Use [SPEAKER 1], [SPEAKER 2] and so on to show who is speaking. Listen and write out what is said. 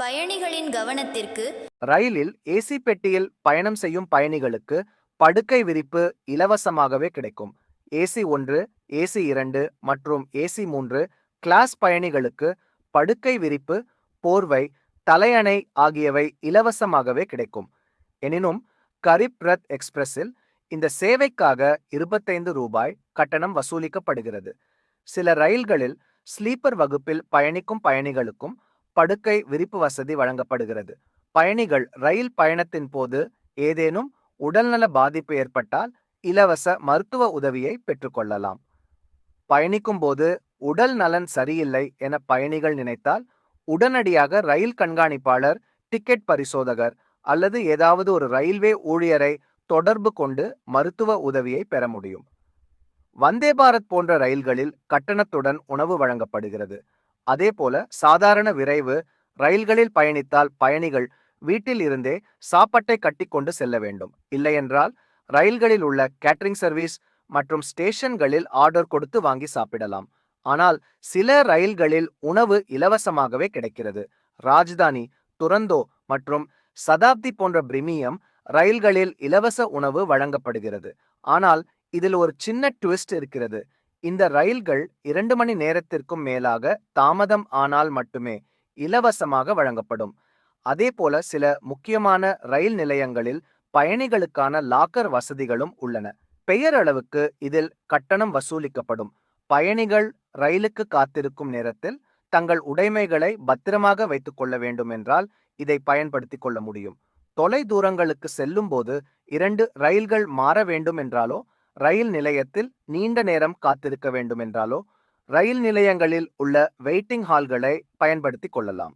[SPEAKER 1] பயணிகளின் கவனத்திற்கு
[SPEAKER 2] ரயிலில் ஏசி பெட்டியில் பயணம் செய்யும் பயணிகளுக்கு படுக்கை விரிப்பு இலவசமாகவே கிடைக்கும். ஏசி ஒன்று ஏசி இரண்டு மற்றும் ஏசி மூன்று கிளாஸ் பயணிகளுக்கு படுக்கை விரிப்பு போர்வை தலையணை ஆகியவை இலவசமாகவே கிடைக்கும். எனினும் கரிப் ரத் எக்ஸ்பிரஸில் இந்த சேவைக்காக இருபத்தைந்து ரூபாய் கட்டணம் வசூலிக்கப்படுகிறது. சில ரயில்களில் ஸ்லீப்பர் வகுப்பில் பயணிக்கும் பயணிகளுக்கும் படுக்கை விரிப்பு வசதி வழங்கப்படுகிறது. பயணிகள் ரயில் பயணத்தின் போது ஏதேனும் உடல்நல பாதிப்பு ஏற்பட்டால் இலவச மருத்துவ உதவியை பெற்றுக்கொள்ளலாம். பயணிக்கும் போது உடல் நலன் சரியில்லை என பயணிகள் நினைத்தால் உடனடியாக ரயில் கண்காணிப்பாளர் டிக்கெட் பரிசோதகர் அல்லது ஏதாவது ஒரு ரயில்வே ஊழியரை தொடர்பு கொண்டு மருத்துவ உதவியை பெற முடியும். வந்தே பாரத் போன்ற ரயில்களில் கட்டணத்துடன் உணவு வழங்கப்படுகிறது. அதேபோல சாதாரண விரைவு ரயில்களில் பயணித்தால் பயணிகள் வீட்டில் இருந்தே சாப்பாட்டை கட்டிக்கொண்டு செல்ல வேண்டும். இல்லையென்றால் ரயில்களில் உள்ள கேட்டரிங் சர்வீஸ் மற்றும் ஸ்டேஷன்களில் ஆர்டர் கொடுத்து வாங்கி சாப்பிடலாம். ஆனால் சில ரயில்களில் உணவு இலவசமாகவே கிடைக்கிறது. ராஜ்தானி துரந்தோ மற்றும் சதாப்தி போன்ற பிரிமியம் ரயில்களில் இலவச உணவு வழங்கப்படுகிறது. ஆனால் இதில் ஒரு சின்ன ட்விஸ்ட் இருக்கிறது. இந்த ரயில்கள் இரண்டு மணி நேரத்திற்கும் மேலாக தாமதம் ஆனால் மட்டுமே இலவசமாக வழங்கப்படும். அதேபோல சில முக்கியமான ரயில் நிலையங்களில் பயணிகளுக்கான லாக்கர் வசதிகளும் உள்ளன. பெயரளவுக்கு இதில் கட்டணம் வசூலிக்கப்படும். பயணிகள் ரயிலுக்கு காத்திருக்கும் நேரத்தில் தங்கள் உடைமைகளை பத்திரமாக வைத்துக் கொள்ள வேண்டும் என்றால் இதை பயன்படுத்திக் கொள்ள முடியும். தொலை தூரங்களுக்கு செல்லும் போது இரண்டு ரயில்கள் மாற வேண்டும் என்றாலோ ரயில் நிலையத்தில் நீண்ட நேரம் காத்திருக்க வேண்டும் என்றாலோ ரயில் நிலையங்களில் உள்ள வெயிட்டிங் ஹால்களை பயன்படுத்திக் கொள்ளலாம்.